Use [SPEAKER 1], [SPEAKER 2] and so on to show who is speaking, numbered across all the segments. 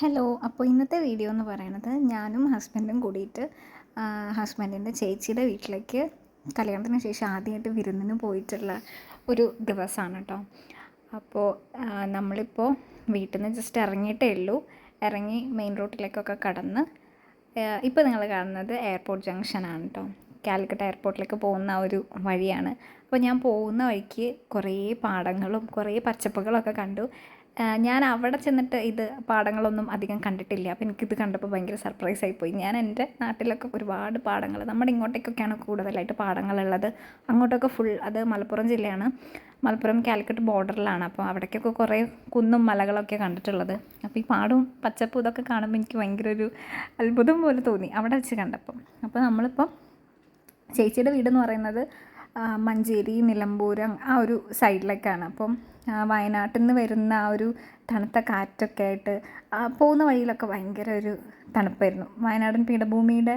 [SPEAKER 1] Hello അപ്പോൾ ഇന്നത്തെ video എന്ന് പറയുന്നത് ഞാനും ഹസ്ബൻഡും കൂടിയിട്ട് ഹസ്ബൻഡിന്റെ ചേച്ചിയുടെ വീട്ടിലേക്ക് കല്യാണത്തിന് ശേഷം ആദ്യമായിട്ട് വിരുന്നിന് പോയിട്ടുള്ള ഒരു ദിവസമാണ് കേട്ടോ അപ്പോൾ നമ്മളിപ്പോൾ വീട്ടിൽ നിന്ന് ജസ്റ്റ് ഇറങ്ങിയിട്ടേ ഉള്ളൂ. ഇറങ്ങി മെയിൻ റോഡിലേക്കൊക്കെ കടന്ന് ഇപ്പോൾ നിങ്ങൾ കാണുന്നത് എയർപോർട്ട് ജംഗ്ഷനാണ് കേട്ടോ കാലിക്കട്ട് എയർപോർട്ടിലേക്ക് പോകുന്ന ഒരു വഴിയാണ്. അപ്പോൾ ഞാൻ പോകുന്ന വഴിക്ക് കുറേ പാടങ്ങളും കുറേ പച്ചപ്പുകളൊക്കെ കണ്ടു. ഞാൻ അവിടെ ചെന്നിട്ട് ഇത് പാടങ്ങളൊന്നും അധികം കണ്ടിട്ടില്ല. അപ്പോൾ എനിക്കിത് കണ്ടപ്പോൾ ഭയങ്കര സർപ്രൈസ് ആയിപ്പോയി. ഞാൻ എന്റെ നാട്ടിലൊക്കെ ഒരുപാട് പാടങ്ങൾ നമ്മുടെ ഇങ്ങോട്ടേക്കൊക്കെയാണ് കൂടുതലായിട്ട് പാടങ്ങളുള്ളത് അങ്ങോട്ടൊക്കെ ഫുൾ അത് മലപ്പുറം ജില്ലയാണ്. മലപ്പുറം കാലിക്കറ്റ് ബോർഡറിലാണ് അപ്പോൾ അവിടേക്കൊക്കെ കുറേ കുന്നും മലകളൊക്കെ കണ്ടിട്ടുള്ളത്. അപ്പോൾ ഈ പാടും പച്ചപ്പും ഇതൊക്കെ കാണുമ്പോൾ എനിക്ക് ഭയങ്കര ഒരു അത്ഭുതം പോലെ തോന്നി അവിടെ വെച്ച് കണ്ടപ്പം. അപ്പോൾ നമ്മളിപ്പം ചേച്ചിയുടെ വീടെന്ന് പറയുന്നത് മഞ്ചേരി നിലമ്പൂർ ആ ഒരു സൈഡിലേക്കാണ് അപ്പം വയനാട്ടിൽ നിന്ന് വരുന്ന ആ ഒരു തണുത്ത കാറ്റൊക്കെ ആയിട്ട് പോകുന്ന വഴിയിലൊക്കെ ഭയങ്കര ഒരു തണുപ്പായിരുന്നു. വയനാടൻ പീഠഭൂമിയുടെ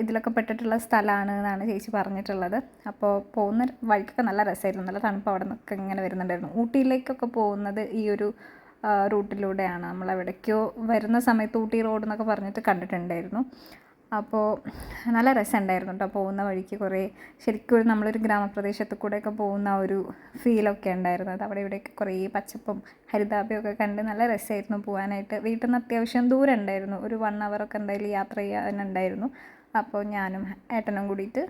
[SPEAKER 1] ഇതിലൊക്കെ പെട്ടിട്ടുള്ള സ്ഥലമാണ് എന്നാണ് ചേച്ചി പറഞ്ഞിട്ടുള്ളത്. അപ്പോൾ പോകുന്ന വഴിക്കൊക്കെ നല്ല രസമായിരുന്നു. നല്ല തണുപ്പ് അവിടെ നിന്നൊക്കെ ഇങ്ങനെ വരുന്നുണ്ടായിരുന്നു. ഊട്ടിയിലേക്കൊക്കെ പോകുന്നത് ഈ ഒരു റൂട്ടിലൂടെയാണ്. നമ്മൾ എവിടേക്കോ വരുന്ന സമയത്ത് ഊട്ടി റോഡ് എന്നൊക്കെ പറഞ്ഞിട്ട് കണ്ടിട്ടുണ്ടായിരുന്നു. അപ്പോൾ നല്ല രസമുണ്ടായിരുന്നു കേട്ടോ പോകുന്ന വഴിക്ക് കുറേ. ശരിക്കും ഒരു നമ്മളൊരു ഗ്രാമപ്രദേശത്ത് കൂടെയൊക്കെ പോകുന്ന ഒരു ഫീലൊക്കെ ഉണ്ടായിരുന്നത് അവിടെ ഇവിടെയൊക്കെ കുറേ പച്ചപ്പും ഹരിതാപയൊക്കെ കണ്ട് നല്ല രസമായിരുന്നു പോകാനായിട്ട്. വീട്ടിൽ നിന്ന് അത്യാവശ്യം ദൂരം ഉണ്ടായിരുന്നു. ഒരു വൺ ഒക്കെ എന്തായാലും യാത്ര ചെയ്യാനുണ്ടായിരുന്നു. അപ്പോൾ ഞാനും ഏട്ടനും കൂടിയിട്ട്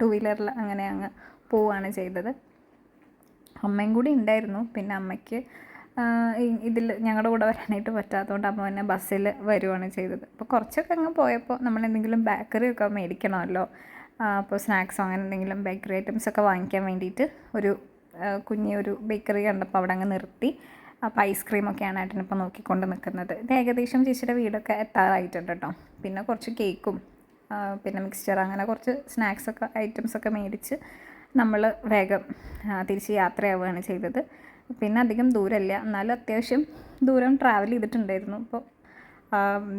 [SPEAKER 1] ടു വീലറിൽ അങ്ങനെ അങ്ങ് പോവുകയാണ് ചെയ്തത്. അമ്മയും കൂടി ഉണ്ടായിരുന്നു. പിന്നെ അമ്മയ്ക്ക് ഇതിൽ ഞങ്ങളുടെ കൂടെ വരാനായിട്ട് പറ്റാത്തതുകൊണ്ട് അമ്മ തന്നെ ബസ്സിൽ വരുവാണ് ചെയ്തത്. അപ്പോൾ കുറച്ചൊക്കെ അങ്ങ് പോയപ്പോൾ നമ്മൾ എന്തെങ്കിലും ബേക്കറി ഒക്കെ മേടിക്കണമല്ലോ അപ്പോൾ സ്നാക്സോ അങ്ങനെ എന്തെങ്കിലും ബേക്കറി ഐറ്റംസൊക്കെ വാങ്ങിക്കാൻ വേണ്ടിയിട്ട് ഒരു കുഞ്ഞി ഒരു ബേക്കറി കണ്ടപ്പോൾ അവിടെ അങ്ങ് നിർത്തി. അപ്പോൾ ഐസ്ക്രീമൊക്കെയാണ് ഏട്ടനിപ്പോൾ നോക്കിക്കൊണ്ട് നിൽക്കുന്നത് ഇത് ഏകദേശം ചേച്ചിയുടെ വീടൊക്കെ എത്താറായിട്ടുണ്ട് കേട്ടോ പിന്നെ കുറച്ച് കേക്കും പിന്നെ മിക്സ്ചർ അങ്ങനെ കുറച്ച് സ്നാക്സൊക്കെ ഐറ്റംസൊക്കെ മേടിച്ച് നമ്മൾ വേഗം തിരിച്ച് യാത്രയാവുകയാണ് ചെയ്തത്. പിന്നെ അധികം ദൂരമില്ല. എന്നാലും അത്യാവശ്യം ദൂരം ട്രാവൽ ചെയ്തിട്ടുണ്ടായിരുന്നു. അപ്പോൾ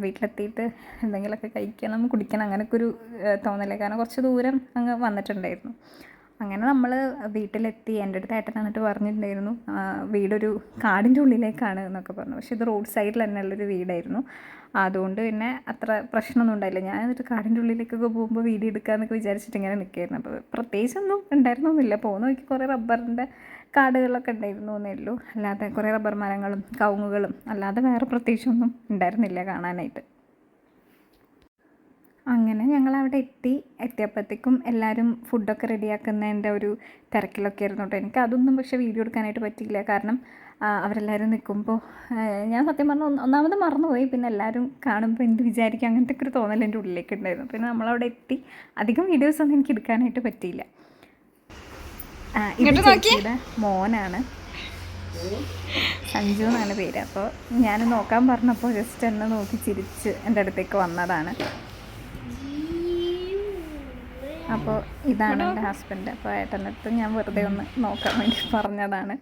[SPEAKER 1] വീട്ടിലെത്തിയിട്ട് എന്തെങ്കിലുമൊക്കെ കഴിക്കണം കുടിക്കണം അങ്ങനെയൊക്കെ ഒരു തോന്നലേ. കാരണം കുറച്ച് ദൂരം അങ്ങ് വന്നിട്ടുണ്ടായിരുന്നു. അങ്ങനെ നമ്മൾ വീട്ടിലെത്തി. എന്റെ അടുത്ത് ഏട്ടൻ എന്നിട്ട് പറഞ്ഞിട്ടുണ്ടായിരുന്നു വീടൊരു കാടിന്റെ ഉള്ളിലേക്കാണ് എന്നൊക്കെ പറഞ്ഞു. പക്ഷേ ഇത് റോഡ് സൈഡിൽ തന്നെ ഉള്ളൊരു വീടായിരുന്നു. അതുകൊണ്ട് പിന്നെ അത്ര പ്രശ്നമൊന്നും ഉണ്ടായില്ല. ഞാൻ എന്നിട്ട് കാടിന്റെ ഉള്ളിലേക്കൊക്കെ പോകുമ്പോൾ വീഡിയോ എടുക്കാമെന്നൊക്കെ വിചാരിച്ചിട്ട് ഇങ്ങനെ നിൽക്കുകയായിരുന്നു. അപ്പോൾ പ്രത്യേകിച്ചൊന്നും ഉണ്ടായിരുന്നൊന്നുമില്ല. പോകുന്ന നോക്കി കുറേ റബ്ബറിന്റെ കാടുകളൊക്കെ ഉണ്ടായിരുന്നു എന്നേ ഉള്ളൂ. അല്ലാതെ കുറേ റബ്ബർ മരങ്ങളും കവുങ്ങുകളും അല്ലാതെ വേറെ പ്രത്യേകിച്ചൊന്നും ഉണ്ടായിരുന്നില്ല കാണാനായിട്ട്. അങ്ങനെ ഞങ്ങൾ അവിടെ എത്തി. എത്തിയപ്പോഴത്തേക്കും എല്ലാവരും ഫുഡൊക്കെ റെഡിയാക്കുന്നതിന്റെ ഒരു തിരക്കിലൊക്കെ ആയിരുന്നു കേട്ടോ. എനിക്ക് അതൊന്നും പക്ഷേ വീഡിയോ എടുക്കാനായിട്ട് പറ്റിയില്ല. കാരണം അവരെല്ലാവരും നിൽക്കുമ്പോൾ ഞാൻ സത്യം പറഞ്ഞ ഒന്ന് ഒന്നാമത് മറന്നുപോയി. പിന്നെ എല്ലാവരും കാണുമ്പോൾ എന്ത് വിചാരിക്കും? അങ്ങനത്തെ ഒരു തോന്നൽ എന്റെ ഉള്ളിലേക്ക് ഉണ്ടായിരുന്നു. പിന്നെ നമ്മളവിടെ എത്തി. അധികം വീഡിയോസ് ഒന്നും എനിക്ക് എടുക്കാനായിട്ട് പറ്റിയില്ല. മോനാണ്. സഞ്ജു എന്നാണ് പേര്. അപ്പോൾ ഞാൻ നോക്കാൻ പറഞ്ഞപ്പോൾ ജസ്റ്റ് എന്നെ നോക്കി ചിരിച്ച് എന്റെ അടുത്തേക്ക് വന്നതാണ്. അപ്പോൾ ഇതാണ് എന്റെ ഹസ്ബൻഡ് അപ്പോൾ ഏട്ടനടുത്ത് ഞാൻ വെറുതെ ഒന്ന് നോക്കാൻ വേണ്ടി പറഞ്ഞതാണ്.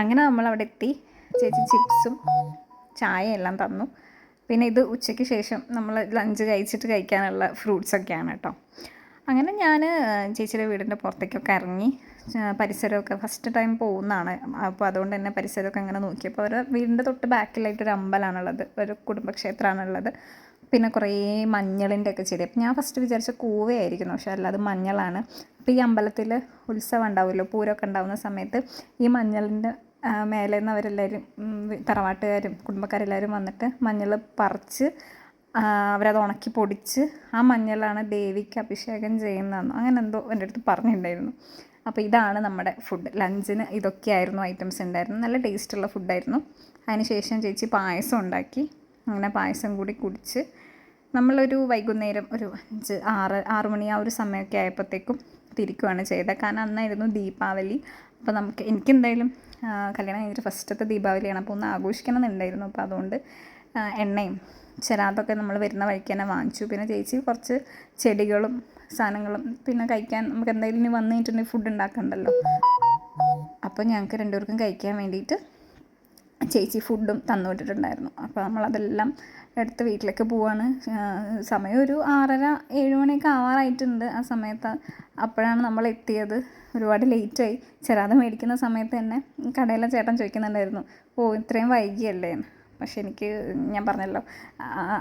[SPEAKER 1] അങ്ങനെ നമ്മൾ അവിടെ എത്തി. ചേച്ചി ചിപ്സും ചായ എല്ലാം തന്നു. പിന്നെ ഇത് ഉച്ചയ്ക്ക് ശേഷം നമ്മൾ ലഞ്ച് കഴിച്ചിട്ട് കഴിക്കാനുള്ള ഫ്രൂട്ട്സൊക്കെയാണ് കേട്ടോ. അങ്ങനെ ഞാൻ ചേച്ചിയുടെ വീടിന്റെ പുറത്തേക്കൊക്കെ ഇറങ്ങി. പരിസരമൊക്കെ ഫസ്റ്റ് ടൈം പോകുന്നതാണ്. അപ്പോൾ അതുകൊണ്ട് തന്നെ പരിസരമൊക്കെ അങ്ങനെ നോക്കിയപ്പോൾ അവർ വീടിന്റെ തൊട്ട് ബാക്കിലായിട്ടൊരു അമ്പലമാണുള്ളത് ഒരു കുടുംബക്ഷേത്രമാണുള്ളത്. പിന്നെ കുറേ മഞ്ഞളിന്റെ ഒക്കെ ചെടി. അപ്പം ഞാൻ ഫസ്റ്റ് വിചാരിച്ച കൂവയായിരിക്കുന്നു. പക്ഷെ അല്ല അത് മഞ്ഞളാണ്. അപ്പോൾ ഈ അമ്പലത്തിൽ ഉത്സവം ഉണ്ടാവുമല്ലോ. പൂരമൊക്കെ ഉണ്ടാവുന്ന സമയത്ത് ഈ മഞ്ഞളിന്റെ മേലെ നിന്ന് അവരെല്ലാവരും തറവാട്ടുകാരും കുടുംബക്കാരെല്ലാവരും വന്നിട്ട് മഞ്ഞൾ പറിച്ച് അവരത് ഉണക്കി പൊടിച്ച് ആ മഞ്ഞളാണ് ദേവിക്ക് അഭിഷേകം ചെയ്യുന്നതെന്ന്. അങ്ങനെ എന്തോ എന്റെ അടുത്ത് പറഞ്ഞിട്ടുണ്ടായിരുന്നു. അപ്പോൾ ഇതാണ് നമ്മുടെ ഫുഡ് ലഞ്ചിന് ഇതൊക്കെയായിരുന്നു ഐറ്റംസ് ഉണ്ടായിരുന്നു നല്ല ടേസ്റ്റുള്ള ഫുഡായിരുന്നു അതിനുശേഷം ചേച്ചി പായസം ഉണ്ടാക്കി. അങ്ങനെ പായസം കൂടി കുടിച്ച് നമ്മളൊരു വൈകുന്നേരം ഒരു അഞ്ച് ആറ് ആറ് മണി ആ ഒരു സമയമൊക്കെ ആയപ്പോഴത്തേക്കും തിരിക്കുകയാണ് ചെയ്തത്. കാരണം അന്നായിരുന്നു ദീപാവലി. അപ്പോൾ നമുക്ക് എനിക്കെന്തായാലും കല്യാണം കഴിഞ്ഞിട്ട് ഫസ്റ്റത്തെ ദീപാവലിയാണ്. അപ്പോൾ ഒന്ന് ആഘോഷിക്കണം എന്നുണ്ടായിരുന്നു അപ്പോൾ അതുകൊണ്ട് എണ്ണയും ചിരാതൊക്കെ നമ്മൾ വരുന്ന വഴിക്ക് തന്നെ വാങ്ങിച്ചു. പിന്നെ ചേച്ചി കുറച്ച് ചെടികളും സാധനങ്ങളും. പിന്നെ കഴിക്കാൻ നമുക്ക് എന്തായാലും ഇനി വന്നു കഴിഞ്ഞിട്ടുണ്ടെങ്കിൽ ഫുഡ് ഉണ്ടാക്കണ്ടല്ലോ. അപ്പോൾ ഞങ്ങൾക്ക് രണ്ടുപേർക്കും കഴിക്കാൻ വേണ്ടിയിട്ട് ചേച്ചി ഫുഡും തന്നു വിട്ടിട്ടുണ്ടായിരുന്നു. അപ്പോൾ നമ്മളതെല്ലാം എടുത്ത് വീട്ടിലേക്ക് പോവാണ്. സമയം ഒരു ആറര ഏഴ് മണിയൊക്കെ ആവാറായിട്ടുണ്ട് ആ സമയത്ത്. അപ്പോഴാണ് നമ്മൾ എത്തിയത്. ഒരുപാട് ലേറ്റായി ചെറാതെ മേടിക്കുന്ന സമയത്ത് തന്നെ കടയിലെ ചേട്ടൻ ചോദിക്കുന്നുണ്ടായിരുന്നു ഓ ഇത്രയും വൈകിയല്ലേ? പക്ഷെ എനിക്ക് ഞാൻ പറഞ്ഞല്ലോ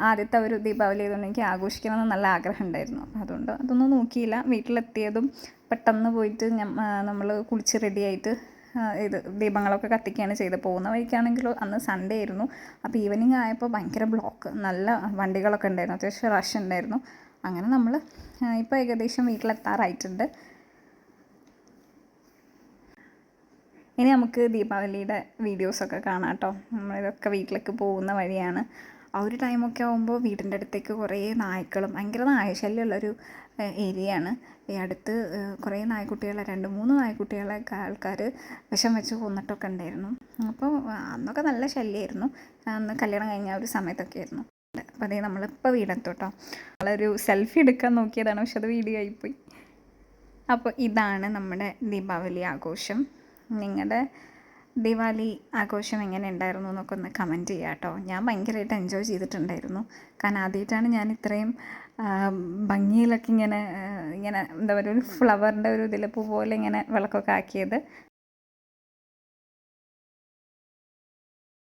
[SPEAKER 1] ആദ്യത്തെ ഒരു ദീപാവലി ആയതുകൊണ്ട് എനിക്ക് ആഘോഷിക്കണമെന്ന് നല്ല ആഗ്രഹം ഉണ്ടായിരുന്നു അതുകൊണ്ട് അതൊന്നും നോക്കിയില്ല. വീട്ടിലെത്തിയതും പെട്ടെന്ന് പോയിട്ട് നമ്മൾ കുളിച്ച് റെഡിയായിട്ട് ഇത് ദീപങ്ങളൊക്കെ കത്തിക്കുകയാണ് ചെയ്ത് പോകുന്ന വഴിക്കാണെങ്കിൽ അന്ന് സൺഡേ ആയിരുന്നു. അപ്പോൾ ഈവനിങ് ആയപ്പോൾ ഭയങ്കര ബ്ലോക്ക് നല്ല വണ്ടികളൊക്കെ ഉണ്ടായിരുന്നു. അത്യാവശ്യം റഷ് ഉണ്ടായിരുന്നു. അങ്ങനെ നമ്മൾ ഇപ്പോൾ ഏകദേശം വീട്ടിലെത്താറായിട്ടുണ്ട്. ഇനി നമുക്ക് ദീപാവലിയുടെ വീഡിയോസൊക്കെ കാണാം കേട്ടോ നമ്മളിതൊക്കെ വീട്ടിലേക്ക് പോകുന്ന വഴിയാണ്. ആ ഒരു ടൈമൊക്കെ ആകുമ്പോൾ വീടിന്റെ അടുത്തേക്ക് കുറേ നായ്ക്കളും ഭയങ്കര നായശല്യമുള്ളൊരു ഏരിയയാണ്. ഈ അടുത്ത് കുറേ നായ്ക്കുട്ടികളെ രണ്ട് മൂന്ന് നായ്ക്കുട്ടികളെ ആൾക്കാർ വിഷം വെച്ച് കൊന്നിട്ടൊക്കെ ഉണ്ടായിരുന്നു. അപ്പോൾ അന്നൊക്കെ നല്ല ശല്യമായിരുന്നു അന്ന് കല്യാണം കഴിഞ്ഞ ഒരു സമയത്തൊക്കെ ആയിരുന്നു. അപ്പോൾ അതേ നമ്മളിപ്പോൾ വീടെത്തോട്ടോ നമ്മളൊരു സെൽഫി എടുക്കാൻ നോക്കിയതാണ് പക്ഷെ അത് വീഡിയോ ആയിപ്പോയി. അപ്പോൾ ഇതാണ് നമ്മുടെ ദീപാവലി ആഘോഷം. നിങ്ങളുടെ ദിവാലി ആഘോഷം എങ്ങനെ ഉണ്ടായിരുന്നു എന്നൊക്കെ ഒന്ന് കമന്റ് ചെയ്യുക കേട്ടോ. ഞാൻ ഭയങ്കരമായിട്ട് എൻജോയ് ചെയ്തിട്ടുണ്ടായിരുന്നു. കാരണം ആദ്യമായിട്ടാണ് ഞാൻ ഇത്രയും ഭംഗിയിലൊക്കെ ഇങ്ങനെ ഇങ്ങനെ എന്താ പറയുക ഒരു ഫ്ലവറിന്റെ ഒരു ഇതിൽ പോലെ ഇങ്ങനെ വിളക്കൊക്കെ ആക്കിയത്.